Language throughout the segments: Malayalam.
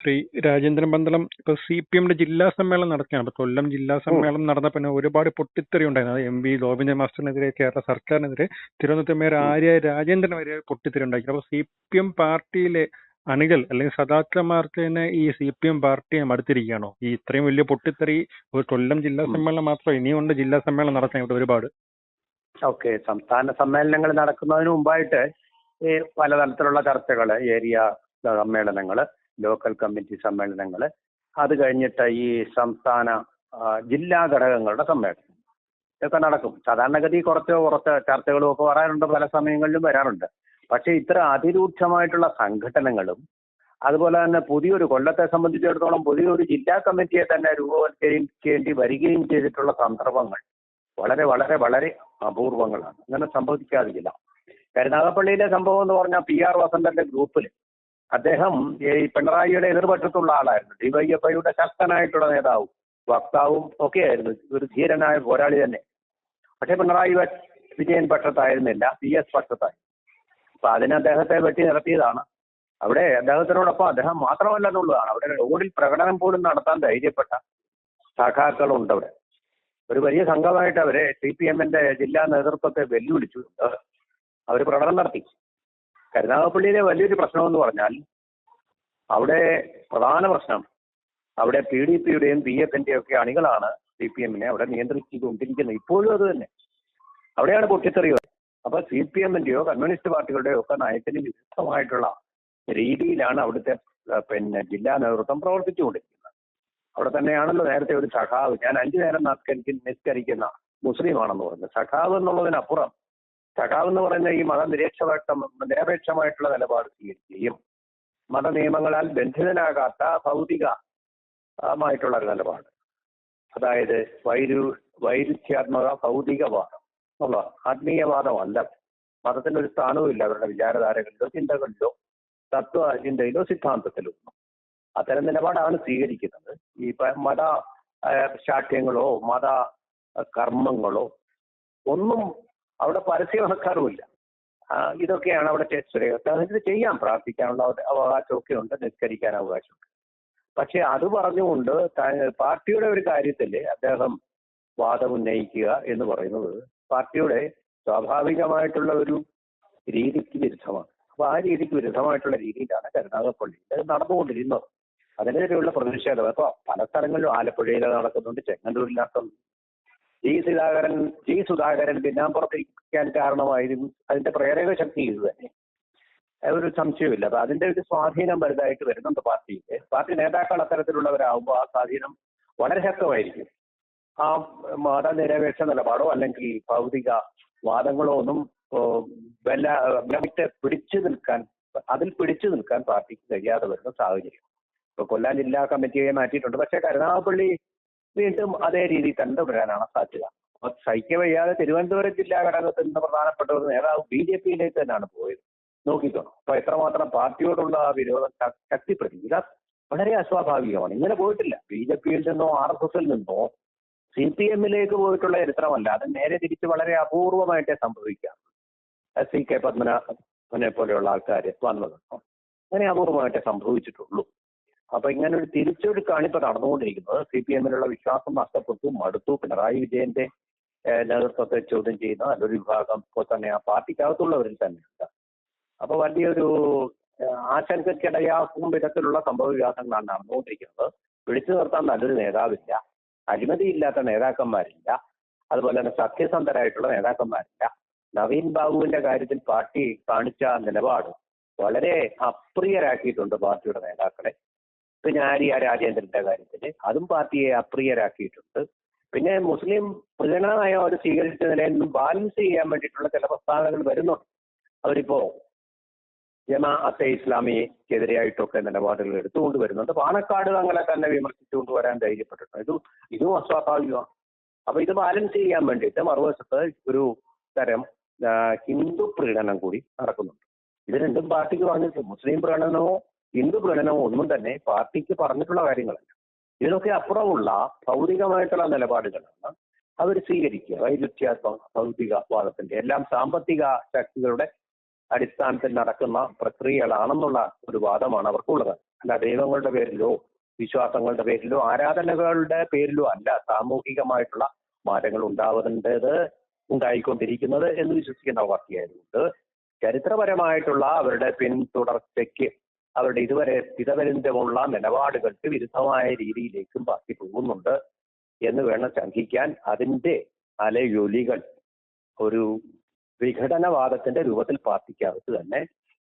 ശ്രീ രാജേന്ദ്രൻ പന്തളം ഇപ്പൊ സി പി എമ്മിന്റെ ജില്ലാ സമ്മേളനം നടക്കുകയാണ്. അപ്പൊ കൊല്ലം ജില്ലാ സമ്മേളനം നടന്ന പിന്നെ ഒരുപാട് പൊട്ടിത്തെറി ഉണ്ടായിരുന്നു. അത് എം വി ഗോവിന്ദൻ മാസ്റ്ററിനെതിരെ കേരള സർക്കാരിനെതിരെ തിരുവനന്തപുരം മേയർ ആര്യ രാജേന്ദ്രൻ വരെ പൊട്ടിത്തെറി ഉണ്ടാക്കി. അപ്പൊ സി പി എം പാർട്ടിയിലെ അണികൾ അല്ലെങ്കിൽ സദാക്കളമാർക്ക് തന്നെ ഈ സി പി എം പാർട്ടിയെ മടുത്തിരിക്കുകയാണോ? ഈ ഇത്രയും വലിയ പൊട്ടിത്തെറി ഒരു കൊല്ലം ജില്ലാ സമ്മേളനം മാത്രം ഇനിയുണ്ട് ജില്ലാ സമ്മേളനം നടക്കാൻ ഇവിടെ ഒരുപാട്. ഓക്കെ. സംസ്ഥാന സമ്മേളനങ്ങൾ നടക്കുന്നതിന് മുമ്പായിട്ട് പലതരത്തിലുള്ള ചർച്ചകൾ ഏരിയ സമ്മേളനങ്ങൾ ലോക്കൽ കമ്മിറ്റി സമ്മേളനങ്ങൾ അത് കഴിഞ്ഞിട്ട് ഈ സംസ്ഥാന ജില്ലാ ഘടകങ്ങളുടെ സമ്മേളനം. ഇതൊക്കെ നടക്കും. സാധാരണഗതി കുറച്ച് കുറച്ച് ചർച്ചകളും ഒക്കെ വരാറുണ്ട് പല സമയങ്ങളിലും വരാറുണ്ട്. പക്ഷേ ഇത്ര അതിരൂക്ഷമായിട്ടുള്ള സംഘടനകളും അതുപോലെ തന്നെ പുതിയൊരു കൊല്ലത്തെ സംബന്ധിച്ചിടത്തോളം പുതിയൊരു ജില്ലാ കമ്മിറ്റിയെ തന്നെ രൂപവത്കരിക്കേണ്ടി വരികയും ചെയ്തിട്ടുള്ള സന്ദർഭങ്ങൾ വളരെ വളരെ വളരെ അപൂർവങ്ങളാണ്. അങ്ങനെ സംഭവിക്കാതില്ല കരുനാഗപ്പള്ളിയിലെ സംഭവം എന്ന് പറഞ്ഞാൽ പി ആർ വസന്തന്റെ ഗ്രൂപ്പിൽ അദ്ദേഹം ഈ പിണറായിയുടെ എതിർപക്ഷത്തുള്ള ആളായിരുന്നു. ഡിവൈഎഫ്ഐയുടെ ശക്തനായിട്ടുള്ള നേതാവും വക്താവും ഒക്കെയായിരുന്നു. ഒരു ധീരനായ പോരാളി തന്നെ. പക്ഷെ പിണറായി വിജയൻ പക്ഷത്തായിരുന്നില്ല. പി എസ് പക്ഷത്തായി. അപ്പൊ അതിന് അദ്ദേഹത്തെ വെട്ടി നിർത്തിയതാണ്. അവിടെ അദ്ദേഹത്തിനോടൊപ്പം അദ്ദേഹം മാത്രമല്ല എന്നുള്ളതാണ്. അവിടെ റോഡിൽ പ്രകടനം പോലും നടത്താൻ ധൈര്യപ്പെട്ട സഖാക്കളുണ്ട് അവിടെ. ഒരു വലിയ സംഘമായിട്ട് അവരെ സി പി എമ്മിന്റെ ജില്ലാ നേതൃത്വത്തെ വെല്ലുവിളിച്ചു അവർ പ്രകടനം നടത്തി. കരുനാഗപ്പള്ളിയിലെ വലിയൊരു പ്രശ്നം എന്ന് പറഞ്ഞാൽ അവിടെ പ്രധാന പ്രശ്നം അവിടെ പി ഡി പിയുടെയും പി എഫിന്റെയും ഒക്കെ അണികളാണ് സി പി എമ്മിനെ അവിടെ നിയന്ത്രിച്ചുകൊണ്ടിരിക്കുന്നത്. ഇപ്പോഴും അത് തന്നെ. അവിടെയാണ് പൊട്ടിത്തെറിയുക. അപ്പൊ സി പി എമ്മിന്റെയോ കമ്മ്യൂണിസ്റ്റ് പാർട്ടികളുടെയോ ഒക്കെ നയത്തിന് വിരുദ്ധമായിട്ടുള്ള രീതിയിലാണ് അവിടുത്തെ പിന്നെ ജില്ലാ നേതൃത്വം പ്രവർത്തിച്ചുകൊണ്ടിരിക്കുന്നത്. അവിടെ തന്നെയാണല്ലോ നേരത്തെ ഒരു സഖാവ് ഞാൻ അഞ്ചു നേരം നമസ്കരിക്കുന്ന നിസ്കരിക്കുന്ന മുസ്ലിമാണെന്ന് പറഞ്ഞത്. സഖാവ് എന്നുള്ളതിനപ്പുറം സഖാവ് എന്ന് പറയുന്ന ഈ മതനിരക്ഷമായിട്ട് നിരപേക്ഷമായിട്ടുള്ള നിലപാട് സ്വീകരിക്കുകയും മത നിയമങ്ങളാൽ ബന്ധിതനാകാത്ത ഭൗതിക ആയിട്ടുള്ള ഒരു നിലപാട്. അതായത് വൈരു വൈരുദ്ധ്യാത്മക ഭൗതികവാദം എന്നുള്ള ആത്മീയവാദമല്ല. മതത്തിന് ഒരു സ്ഥാനവും ഇല്ല അവരുടെ വിചാരധാരകളിലോ ചിന്തകളിലോ തത്വ ചിന്തയിലോ സിദ്ധാന്തത്തിലോ അത്തരം നിലപാടാണ് സ്വീകരിക്കുന്നത്. ഈ മത ശാഠ്യങ്ങളോ മത കർമ്മങ്ങളോ ഒന്നും അവിടെ പരസ്യമാക്കാറുമില്ല ഇതൊക്കെയാണ് അവിടെ ടെസ്റ്റ് ഇത് ചെയ്യാം പ്രാർത്ഥിക്കാനുള്ള അവ- അവകാശമൊക്കെ ഉണ്ട് നിസ്കരിക്കാൻ അവകാശമുണ്ട്. പക്ഷെ അത് പറഞ്ഞുകൊണ്ട് പാർട്ടിയുടെ ഒരു കാര്യത്തിൽ അദ്ദേഹം വാദം ഉന്നയിക്കുക എന്ന് പറയുന്നത് പാർട്ടിയുടെ സ്വാഭാവികമായിട്ടുള്ള ഒരു രീതിക്ക് വിരുദ്ധമാണ്. അപ്പൊ ആ രീതിക്ക് വിരുദ്ധമായിട്ടുള്ള രീതിയിലാണ് കരുനാഗപ്പള്ളിയിൽ നടന്നുകൊണ്ടിരുന്നത്. അതിനെതിരെയുള്ള പ്രതിഷേധം. അപ്പൊ പല സ്ഥലങ്ങളിലും ആലപ്പുഴയിൽ നടക്കുന്നുണ്ട് ചെങ്ങന്നൂരിൽ നടക്കുന്നുണ്ട് ജി സുധാകരൻ ജി സുധാകരൻ പിന്നാമ്പുറത്തിരിക്കാൻ കാരണമായിരുന്നു. അതിന്റെ പ്രേരക ശക്തി ഇത് തന്നെ. ഒരു സംശയമില്ല അപ്പൊ അതിന്റെ ഒരു സ്വാധീനം വലുതായിട്ട് വരുന്നുണ്ട് പാർട്ടിയിൽ പാർട്ടി നേതാക്കൾ അത്തരത്തിലുള്ളവരാകുമ്പോൾ ആ സ്വാധീനം വളരെ ശക്തമായിരിക്കും. ആ മതനിരപേക്ഷ നിലപാടോ അല്ലെങ്കിൽ ഭൗതിക വാദങ്ങളോ ഒന്നും വല്ല വിട്ട് പിടിച്ചു നിൽക്കാൻ അതിൽ പിടിച്ചു നിൽക്കാൻ പാർട്ടിക്ക് കഴിയാതെ വരുന്ന സാഹചര്യം. ഇപ്പൊ കൊല്ലം ജില്ലാ കമ്മിറ്റിയെ മാറ്റിയിട്ടുണ്ട്. പക്ഷെ കരുനാഗപ്പള്ളി വീണ്ടും അതേ രീതിയിൽ തന്നെ വരാനാണ് സാധ്യത. അപ്പൊ സഹിക്ക വയ്യാതെ തിരുവനന്തപുരം ജില്ലാ ഘടകത്തിൽ നിന്ന് പ്രധാനപ്പെട്ട ഒരു നേതാവ് ബി ജെ പിയിലേക്ക് തന്നെയാണ് പോയത്. നോക്കിക്കോണം. അപ്പൊ എത്രമാത്രം പാർട്ടിയോടുള്ള ആ വിരോധം ശക്തിപ്പെടുത്തി. ഇത് വളരെ അസ്വാഭാവികമാണ്. ഇങ്ങനെ പോയിട്ടില്ല. ബി ജെ പിയിൽ നിന്നോ ആർ എസ് എസിൽ നിന്നോ സി പി എമ്മിലേക്ക് പോയിട്ടുള്ള ചരിത്രമല്ല. അത് നേരെ തിരിച്ച് വളരെ അപൂർവമായിട്ടേ സംഭവിക്കാം. സി കെ പത്മനാഭനെ പോലെയുള്ള ആൾക്കാർ വന്നത്. അങ്ങനെ അപൂർവമായിട്ടേ സംഭവിച്ചിട്ടുള്ളൂ. അപ്പൊ ഇങ്ങനെ ഒരു തിരിച്ചൊഴുക്കാണ് ഇപ്പൊ നടന്നുകൊണ്ടിരിക്കുന്നത്. സി പി എമ്മിലുള്ള വിശ്വാസം നഷ്ടപ്പെട്ടു. മടുത്തു. പിണറായി വിജയന്റെ നേതൃത്വത്തെ ചോദ്യം ചെയ്യുന്ന നല്ലൊരു വിഭാഗം ഇപ്പോൾ തന്നെ ആ പാർട്ടിക്കകത്തുള്ളവരിൽ തന്നെയുണ്ട് അപ്പൊ വലിയൊരു ആശങ്കക്കിടയാക്കും വിധത്തിലുള്ള സംഭവ വികാസങ്ങളാണ് നടന്നുകൊണ്ടിരിക്കുന്നത്. പിടിച്ചു നിർത്താൻ നല്ലൊരു നേതാവില്ല. അഴിമതിയില്ലാത്ത നേതാക്കന്മാരില്ല. അതുപോലെ തന്നെ സത്യസന്ധരായിട്ടുള്ള നേതാക്കന്മാരില്ല. നവീൻ ബാബുവിന്റെ കാര്യത്തിൽ പാർട്ടി കാണിച്ച നിലപാട് വളരെ അപ്രിയരാക്കിയിട്ടുണ്ട് പാർട്ടിയുടെ നേതാക്കളെ. പിന്നെ ആര്യ രാജേന്ദ്രന്റെ കാര്യത്തിൽ അതും പാർട്ടിയെ അപ്രിയരാക്കിയിട്ടുണ്ട്. പിന്നെ മുസ്ലിം പ്രചരണമായ ഒരു സ്വീകരിച്ച നിന്നും ബാലൻസ് ചെയ്യാൻ വേണ്ടിയിട്ടുള്ള ചില പ്രസ്താവനകൾ വരുന്നുണ്ട്. അവരിപ്പോ ജമാഅത്തെ ഇസ്ലാമിക്കെതിരെയായിട്ടൊക്കെ നിലപാടുകൾ എടുത്തുകൊണ്ട് വരുന്നുണ്ട്. പാണക്കാട് തങ്ങളെ തന്നെ വിമർശിച്ചുകൊണ്ട് വരാൻ ധൈര്യപ്പെട്ടിട്ടുണ്ട്. ഇതും ഇതും അസ്വാഭാവികമാണ്. അപ്പൊ ഇത് ബാലൻസ് ചെയ്യാൻ വേണ്ടിയിട്ട് മറുവശത്ത് ഒരു തരം ഹിന്ദു പ്രീണനം കൂടി നടക്കുന്നുണ്ട്. ഇത് രണ്ടും പാർട്ടിക്ക് പറഞ്ഞിട്ടുണ്ട്. മുസ്ലിം പ്രീണനമോ ഹിന്ദു പ്രകടനമോ ഒന്നും തന്നെ പാർട്ടിക്ക് പറഞ്ഞിട്ടുള്ള കാര്യങ്ങളല്ല. ഇതിനൊക്കെ അപ്പുറമുള്ള ഭൗതികമായിട്ടുള്ള നിലപാടുകളാണ് അവർ സ്വീകരിക്കുക. വൈരുദ്ധ്യാത്മക ഭൗതികവാദത്തിന്റെ എല്ലാം സാമ്പത്തിക ശക്തികളുടെ അടിസ്ഥാനത്തിൽ നടക്കുന്ന പ്രക്രിയകളാണെന്നുള്ള ഒരു വാദമാണ് അവർക്കുള്ളത്. അല്ല ദൈവങ്ങളുടെ പേരിലോ വിശ്വാസങ്ങളുടെ പേരിലോ ആരാധനകളുടെ പേരിലോ അല്ല സാമൂഹികമായിട്ടുള്ള മാറ്റങ്ങൾ ഉണ്ടാവേണ്ടത് ഉണ്ടായിക്കൊണ്ടിരിക്കുന്നത് എന്ന് വിശ്വസിക്കുന്ന പാർട്ടിയായതുകൊണ്ട് ചരിത്രപരമായിട്ടുള്ള അവരുടെ പിന്തുടർച്ചയ്ക്ക് അവരുടെ ഇതുവരെ സ്ഥിതപരിന്തമുള്ള നിലപാടുകൾക്ക് വിരുദ്ധമായ രീതിയിലേക്കും പാർട്ടി പോകുന്നുണ്ട് എന്ന് വേണം ശങ്കിക്കാൻ. അതിന്റെ അലയൊലികൾ ഒരു വിഘടനവാദത്തിന്റെ രൂപത്തിൽ പാർട്ടിക്കകത്ത് തന്നെ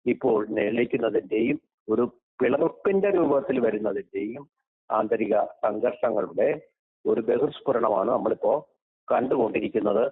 ഇപ്പോൾ നിലയ്ക്കുന്നതിന്റെയും ഒരു പിളർപ്പിന്റെ രൂപത്തിൽ വരുന്നതിന്റെയും ആന്തരിക സംഘർഷങ്ങളുടെ ഒരു ബഹിർസ്ഫുരണമാണ് നമ്മളിപ്പോ കണ്ടുകൊണ്ടിരിക്കുന്നത്.